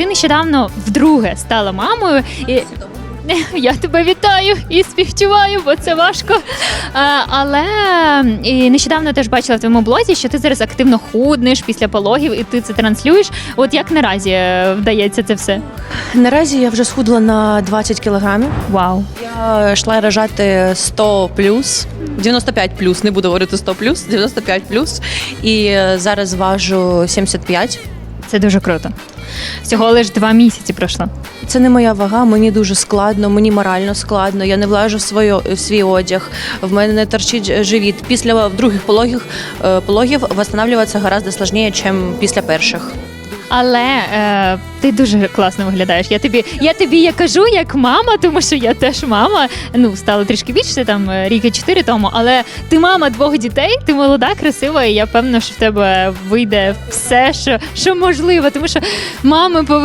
Ти нещодавно вдруге стала мамою і. Я тебе вітаю і співчуваю, бо це важко. А, але і нещодавно теж бачила в твоєму блозі, що ти зараз активно худнеш після пологів, і ти це транслюєш. От як наразі е, вдається це все? Наразі я вже схудла на 20 кілограмів. Вау! Я йшла рожати 100 плюс, 95 плюс, не буду говорити 100 плюс, 95 плюс. І е, зараз важу 75. Це дуже круто. Всього лише два місяці пройшло. Це не моя вага, мені дуже складно, мені морально складно. Я не влажу в свою, в свій одяг. В мене не торчить живіт. Після других пологів, е, пологів восстанавливатися гораздо складніше, ніж після перших. Але е, ти дуже класно виглядаєш. Я тобі, я тобі я кажу як мама, тому що я теж мама. Ну стало трішки більше там рік ріки чотири тому. Але ти мама двох дітей, ти молода, красива, і я певна, що в тебе вийде все, що, що можливо, тому що мами повинні.